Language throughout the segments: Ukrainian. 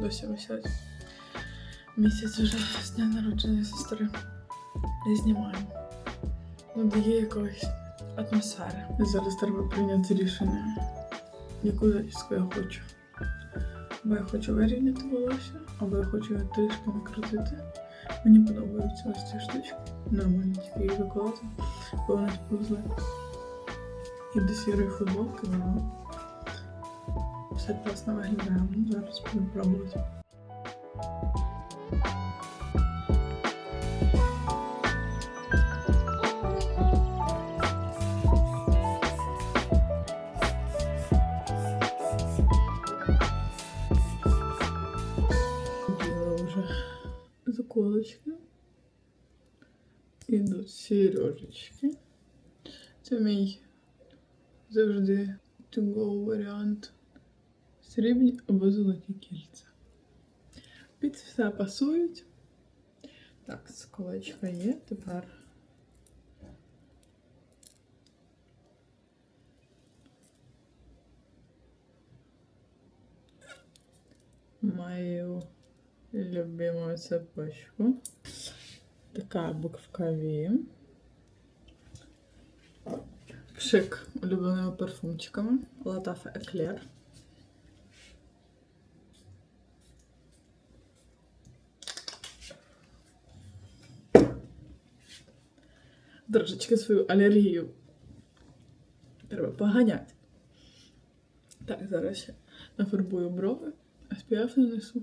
досі висять. Місяць вже з дня народження сестри. І знімаємо. Ну, дає якоїсь атмосфери. Зараз треба прийняти рішення, яку зачіску я хочу. Або я хочу вирівняти волосся, або я хочу його трішки накрутити. Мені подобаються ось ці штучки. Нормально тільки їх викладати, бо вони повзли. І до сірої футболки воно все класно виглядає. Ну, зараз будемо пробувати. Купила вже заколочки. Ідуть сережечки. Це мій завжди to-go варіант. Срібні або золоті кільця. Під все пасують. Так, колечка є. Тепер мою любимую цепочку. Така буквка V. Пшик улюбленими парфумчиками. Латафа Еклер. Трошечки свою алергію. Треба поганяти. Так, зараз ще нафарбую брови, SPF нанесу.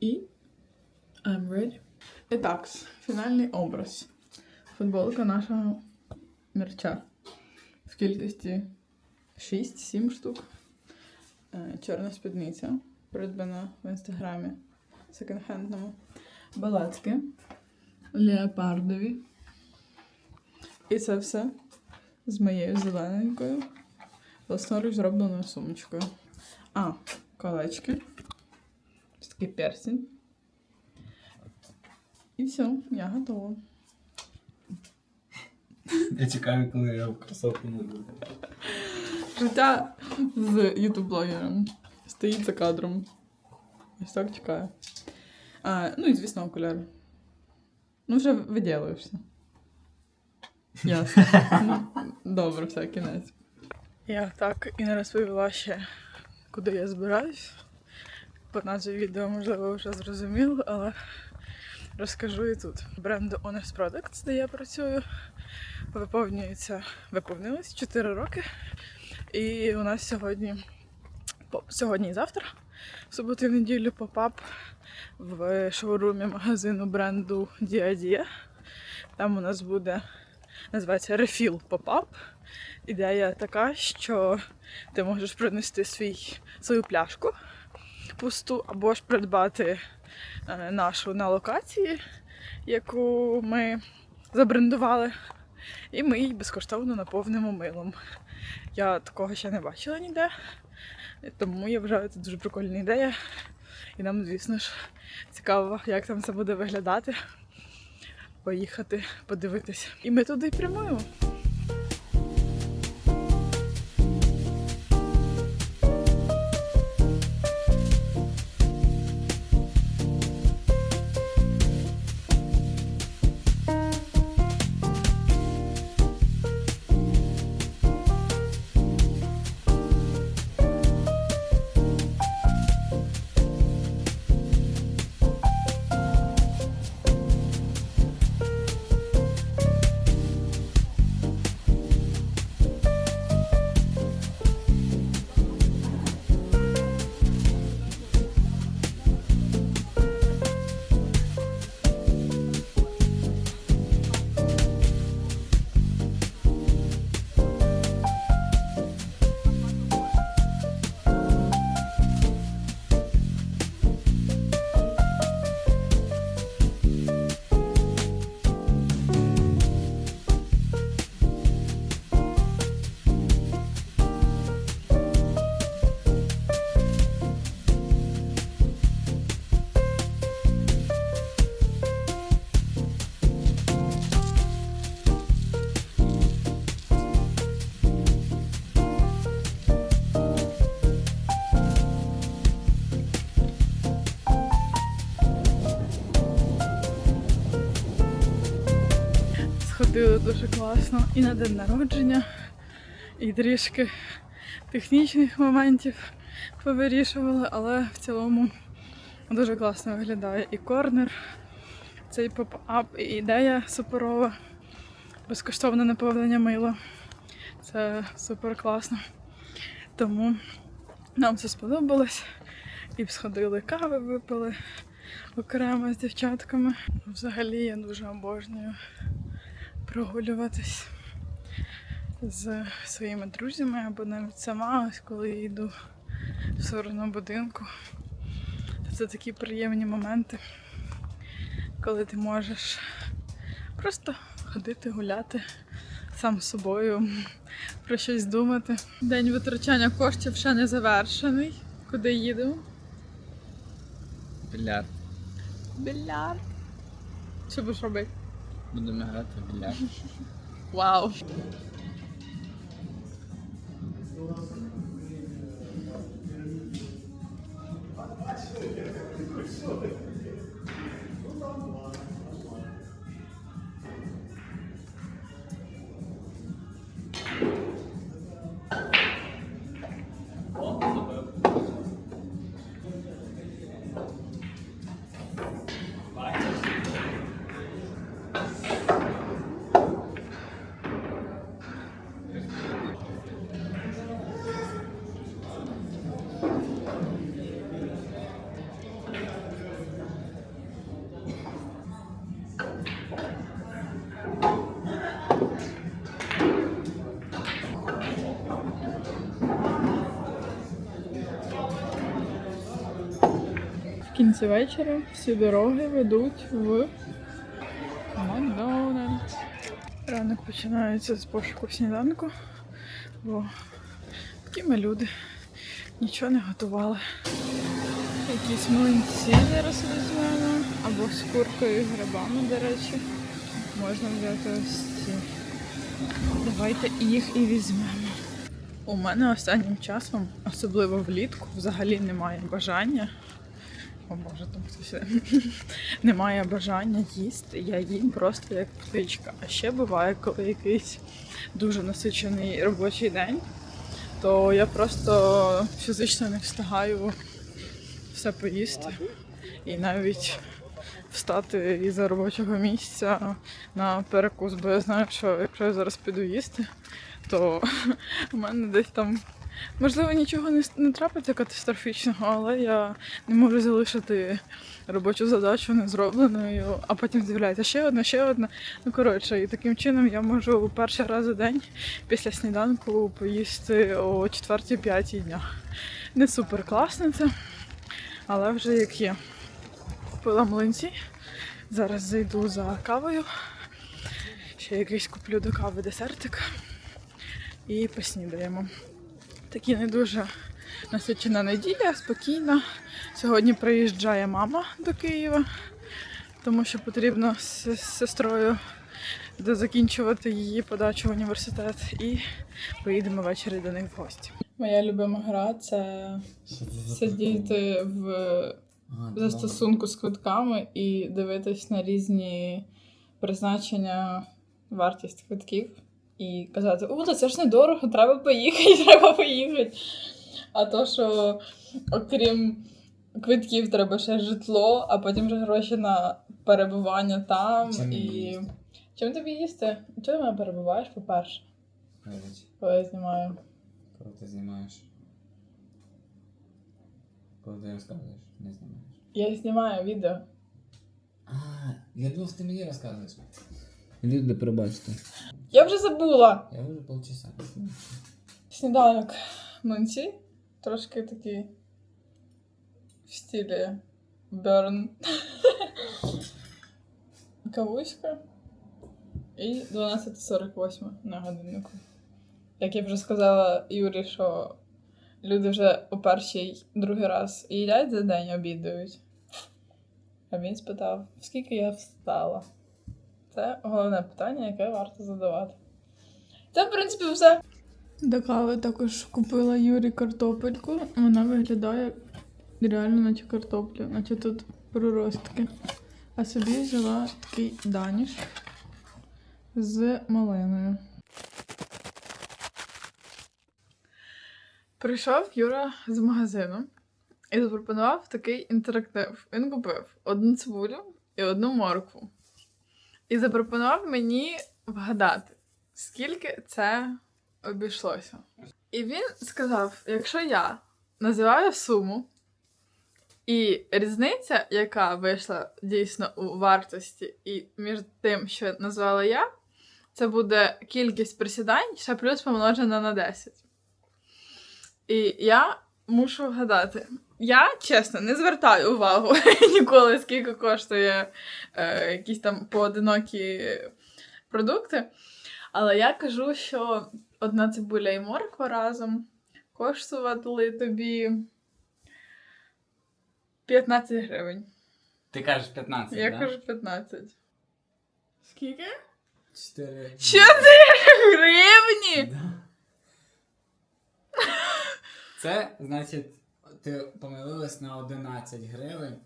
І I'm ready. І так, фінальний образ. Футболка нашого мерча. В кількості 6-7 штук. Е, Чорна спідниця, придбана в інстаграмі секонд-хендному. Балацки леопардові. І це все з моєю зелененькою, власноруч зробленою сумочкою. А, колечки. Ось такий персень. І все, я готова. Я чекаю, коли я в кросовку не буду. Життя з ютуб-блогером. Стоїть за кадром. Ось так чекає. А, ну і, звісно, окуляри. Ну, вже виділуєшся. Ясно. Добре, все, кінець. Я так і не розповіла ще, куди я збираюсь. По назві відео, можливо, вже зрозуміло, але розкажу і тут. Бренду Honest Products, де я працюю, виповнюється, виповнилось 4 роки. І у нас сьогодні, сьогодні і завтра, в суботу і неділю, попап в шоурумі магазину бренду Dia Там у нас буде, називається Refill Pop-up. Ідея така, що ти можеш принести свій, свою пляшку пусту, або ж придбати е, нашу на локації, яку ми забрендували, і ми її безкоштовно наповнимо милом. Я такого ще не бачила ніде, тому я вважаю, це дуже прикольна ідея. І нам, звісно ж, цікаво, як там це буде виглядати. Поїхати, подивитися. І ми туди прямуємо. Дуже класно і на день народження, і трішки технічних моментів повирішували, але в цілому дуже класно виглядає і корнер, цей поп-ап, і ідея суперова, безкоштовне наповнення мила. Це супер класно. Тому нам це сподобалось. І сходили кави, випили окремо з дівчатками. Взагалі я дуже обожнюю прогулюватись з своїми друзями або навіть сама, ось коли я йду в сторону будинку. Це такі приємні моменти, коли ти можеш просто ходити, гуляти сам з собою, про щось думати. День витрачання коштів ще не завершений. Куди їдемо? Більярд. Біляр. Що будеш робити? Будемо грати в більярд. Кінці вечора всі дороги ведуть в Макдональдс. Ранок починається з пошуку сніданку, бо такі ми люди нічого не готували. Якісь млинці зараз візьмемо, або з куркою і грибами, до речі. Можна взяти ось ці. Давайте їх і візьмемо. У мене останнім часом, особливо влітку, взагалі немає бажання. О Боже, там є. немає бажання їсти. Я їм просто як птичка. А ще буває, коли якийсь дуже насичений робочий день, то я просто фізично не встигаю все поїсти. І навіть встати із робочого місця на перекус, бо я знаю, що якщо я зараз піду їсти, то у мене десь там. Можливо, нічого не, не трапиться катастрофічного, але я не можу залишити робочу задачу незробленою, а потім з'являється ще одна, ще одна. Ну коротше, і таким чином я можу перший раз за день після сніданку поїсти о 4-5 дня. Не супер класно це, але вже як є. Купила млинці. Зараз зайду за кавою. Ще якийсь куплю до кави десертик і поснідаємо. Такі не дуже насичена неділя, спокійна. Сьогодні приїжджає мама до Києва, тому що потрібно з сестрою закінчувати її подачу в університет і поїдемо ввечері до них в гості. Моя любима гра це сидіти в застосунку з квитками і дивитись на різні призначення, вартість квитків. І казати, о, та це ж недорого, треба поїхати, треба поїхати. А то, що окрім квитків, треба ще житло, а потім вже гроші на перебування там. Чим і їсти? чим тобі їсти? Чого ти мене перебуваєш, по-перше, коли я знімаю? коли ти знімаєш. Коли ти розказуєш, не знімаєш. Я знімаю відео. А, я думав, ти мені розказуєш. Люди, пробачте. Я вже забула! Я вже полчаса. Сніданок млинці, трошки такі в стилі Берн. Кавуська і 12.48 на годиннику. Як я вже сказала Юрі, що люди вже у перший другий раз їдять за день обідають. А він спитав, скільки я встала. Це головне питання, яке варто задавати. Це, в принципі, все. До також купила Юрі картопельку. Вона виглядає реально наче картоплю, наче тут проростки. А собі взяла такий даніш. з малиною. Прийшов Юра з магазину і запропонував такий інтерактив. Він купив одну цибулю і одну моркву. І запропонував мені вгадати, скільки це обійшлося. І він сказав: якщо я називаю суму, і різниця, яка вийшла дійсно у вартості, і між тим, що назвала я, це буде кількість присідань ще плюс помножена на 10. І я мушу вгадати. Я, чесно, не звертаю увагу ніколи, скільки коштує е, якісь там поодинокі продукти. Але я кажу, що одна цибуля і морква разом коштували тобі 15 гривень. Ти кажеш 15, Я да? кажу 15. Скільки? 4. 4 гривні! Да. Це, значить, ти помилилась на 11 гривень.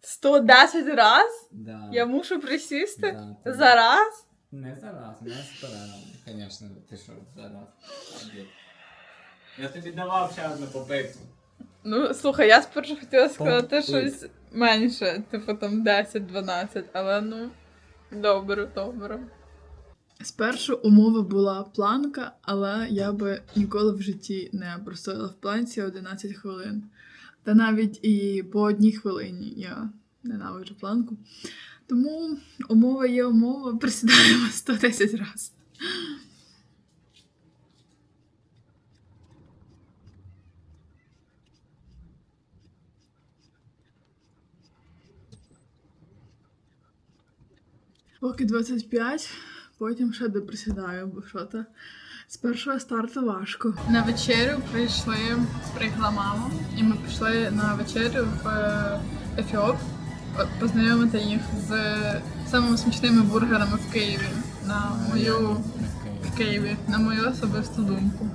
110 раз? Да. Я мушу присісти? Да, ти- Зараз? Не зараз, не зараз. Звісно, ти що, зараз. Я тобі давав ще одну попитку. Ну, слухай, я спершу хотіла сказати щось менше, типу там 10-12, але ну, добре, добре. Спершу умова була планка, але я би ніколи в житті не простояла в планці 11 хвилин. Та навіть і по одній хвилині я ненавиджу планку. Тому умова є умова, присідаємо 110 разів. Поки 25, потім ще доприсідаю, бо що то з першого старту важко. На вечерю прийшли, приїхала мама, і ми пішли на вечерю в е, Ефіоп познайомити їх з самими смачними бургерами в Києві. На мою в Києві, на мою особисту думку.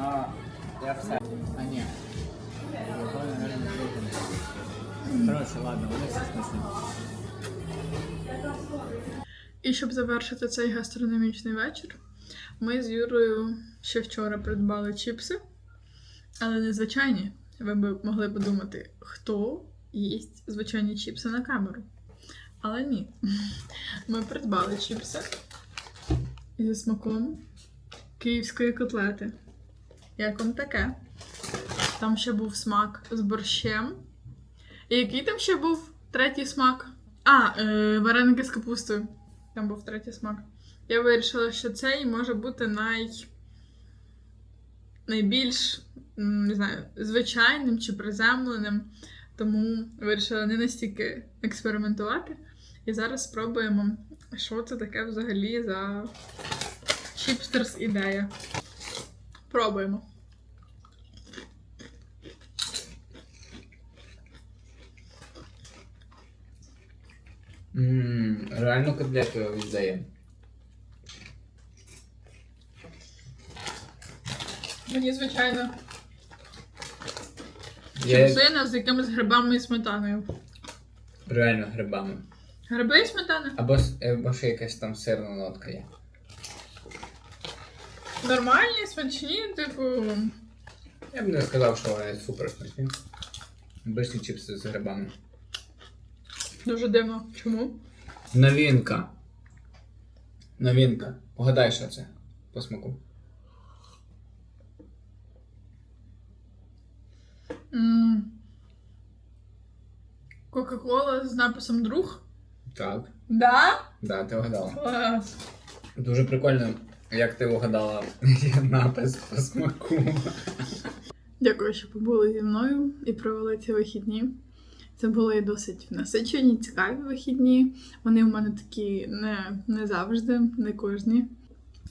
Ну, я все. А ні. Коротше, ладно, вони смачні. І щоб завершити цей гастрономічний вечір, ми з Юрою ще вчора придбали чіпси, але не звичайні. Ви б могли подумати, хто їсть звичайні чіпси на камеру. Але ні. Ми придбали чіпси зі смаком київської котлети. Як вам таке? Там ще був смак з борщем. І який там ще був третій смак? А, е, вареники з капустою. Там був третій смак. Я вирішила, що цей може бути най... найбільш не знаю, звичайним чи приземленим. Тому вирішила не настільки експериментувати. І зараз спробуємо, що це таке взагалі за чіпстерс ідея. Пробуємо. Ммм, реально котлету віддає. Мені, звичайно, Я чіпсина з якимись грибами і сметаною. реально грибами. Гриби і сметана? Або, с- або ще якась там сирна нотка є. Нормальні, смачні, типу. Я б не сказав, що вони супер смачні. Обичні чіпси з грибами. Дуже дивно. Чому? Новинка. Новинка. Угадай, що це по смаку. Кока-кола з написом друг. Так. Да? Да, ти угадала. Клас. Дуже прикольно, як ти угадала напис по смаку. Дякую, що побули зі мною і провели ці вихідні. Це були досить насичені, цікаві вихідні. Вони в мене такі не, не завжди, не кожні.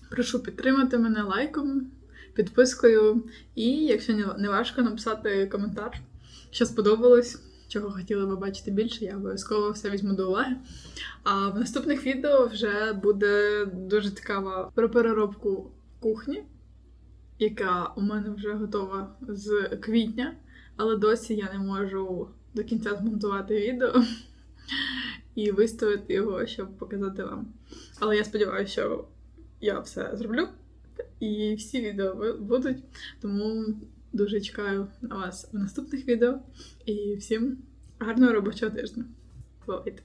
Прошу підтримати мене лайком, підпискою і, якщо не- важко, написати коментар, що сподобалось. Чого хотіли би бачити більше, я обов'язково все візьму до уваги. А в наступних відео вже буде дуже цікава про переробку кухні, яка у мене вже готова з квітня, але досі я не можу до кінця змонтувати відео і виставити його, щоб показати вам. Але я сподіваюся, що я все зроблю. І всі відео будуть. Тому дуже чекаю на вас в наступних відео. І всім гарного робочого тижня. Бувайте!